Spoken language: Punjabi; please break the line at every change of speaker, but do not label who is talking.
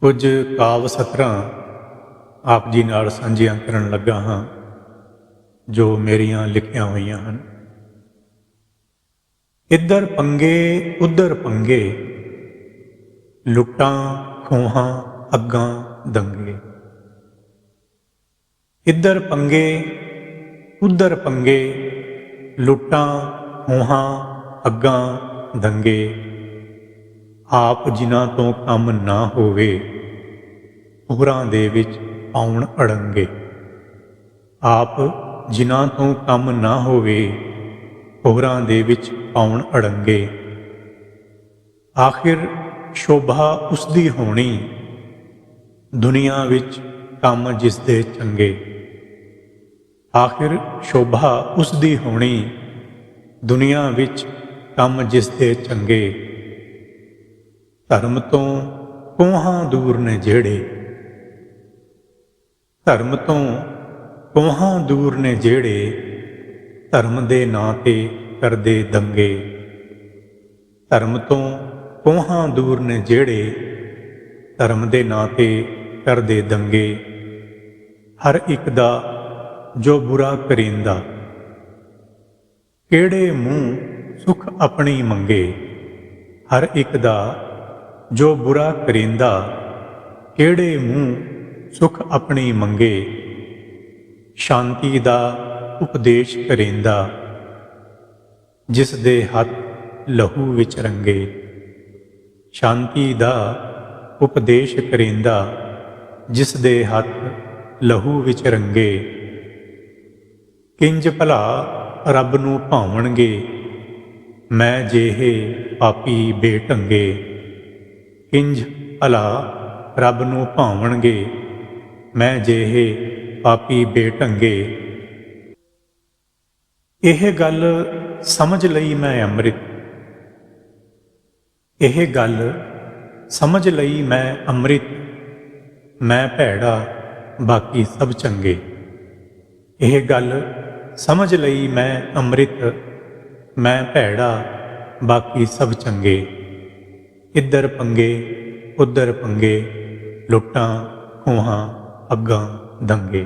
ਕੁਝ ਕਾਵ ਸਤਰਾਂ ਆਪ ਜੀ ਨਾਲ ਸਾਂਝੀਆਂ ਕਰਨ ਲੱਗਾ ਹਾਂ, ਜੋ ਮੇਰੀਆਂ ਲਿਖੀਆਂ ਹੋਈਆਂ ਹਨ। ਇੱਧਰ ਪੰਗੇ, ਉੱਧਰ ਪੰਗੇ, ਲੁੱਟਾਂ, ਖੋਹਾਂ, ਅੱਗਾਂ, ਦੰਗੇ। ਇੱਧਰ ਪੰਗੇ, ਉੱਧਰ ਪੰਗੇ, ਲੁੱਟਾਂ, ਖੋਹਾਂ, ਅੱਗਾਂ, ਦੰਗੇ ਆਪ ਜਿਨ੍ਹਾਂ ਤੋਂ ਕੰਮ ਨਾ ਹੋਵੇ ਹੋਰਾਂ ਦੇ ਵਿੱਚ ਆਉਣ ਅੜੰਗੇ। ਆਪ ਜਿਨ੍ਹਾਂ ਤੋਂ ਕੰਮ ਨਾ ਹੋਵੇ ਹੋਰਾਂ ਦੇ ਵਿੱਚ ਆਉਣ ਅੜੰਗੇ। ਆਖਿਰ ਸ਼ੋਭਾ ਉਸ ਦੀ ਹੋਣੀ, ਦੁਨੀਆ ਵਿੱਚ ਕੰਮ ਜਿਸ ਦੇ ਚੰਗੇ। ਆਖਿਰ ਸ਼ੋਭਾ ਉਸ ਦੀ ਹੋਣੀ, ਦੁਨੀਆ ਵਿੱਚ ਕੰਮ ਜਿਸ ਦੇ ਚੰਗੇ। ਧਰਮ ਤੋਂ ਕੋਹਾਂ ਦੂਰ ਨੇ ਜਿਹੜੇ? ਧਰਮ ਤੋਂ ਕੋਹਾਂ ਦੂਰ ਨੇ ਜਿਹੜੇ? ਧਰਮ ਦੇ ਨਾਂ ਤੇ ਕਰਦੇ ਦੰਗੇ। ਧਰਮ ਤੋਂ ਕੋਹਾਂ ਦੂਰ ਨੇ ਜਿਹੜੇ? ਧਰਮ ਦੇ ਨਾਂ ਤੇ ਕਰਦੇ ਦੰਗੇ। ਹਰ ਇੱਕ ਦਾ ਜੋ ਬੁਰਾ ਕਰਿੰਦਾ, ਕਿਹੜੇ ਮੂੰਹ ਸੁਖ ਆਪਣੀ ਮੰਗੇ? ਹਰ ਇੱਕ ਦਾ ਜੋ ਬੁਰਾ ਕਰਿੰਦਾ, ਕਿਹੜੇ ਮੂੰਹ ਸੁਖ ਆਪਣੀ ਮੰਗੇ? ਸ਼ਾਂਤੀ ਦਾ ਉਪਦੇਸ਼ ਕਰਿੰਦਾ, ਜਿਸ ਦੇ ਹੱਥ ਲਹੂ ਵਿੱਚ ਰੰਗੇ। ਸ਼ਾਂਤੀ ਦਾ ਉਪਦੇਸ਼ ਕਰਿੰਦਾ, ਜਿਸ ਦੇ ਹੱਥ ਲਹੂ ਵਿੱਚ ਰੰਗੇ। ਕਿੰਜ ਭਲਾ ਰੱਬ ਨੂੰ ਭਾਵਣਗੇ, ਮੈਂ ਜਿਹੇ ਪਾਪੀ ਬੇਟੰਗੇ। ਕਿੰਜ ਅਲਾ ਰੱਬ ਨੂੰ ਭਾਵਣਗੇ, ਮੈਂ ਜਿਹੇ ਪਾਪੀ ਬੇਢੰਗੇ। ਇਹ ਗੱਲ ਸਮਝ ਲਈ ਮੈਂ ਅੰਮ੍ਰਿਤ। ਇਹ ਗੱਲ ਸਮਝ ਲਈ ਮੈਂ ਅੰਮ੍ਰਿਤ। ਮੈਂ ਭੈੜਾ, ਬਾਕੀ ਸਭ ਚੰਗੇ। ਇਹ ਗੱਲ ਸਮਝ ਲਈ ਮੈਂ ਅੰਮ੍ਰਿਤ। ਮੈਂ ਭੈੜਾ, ਬਾਕੀ ਸਭ ਚੰਗੇ। ਇੱਧਰ ਪੰਗੇ ਉੱਧਰ ਪੰਗੇ ਲੁੱਟਾਂ ਖੋਹਾਂ ਅੱਗਾਂ ਦੰਗੇ।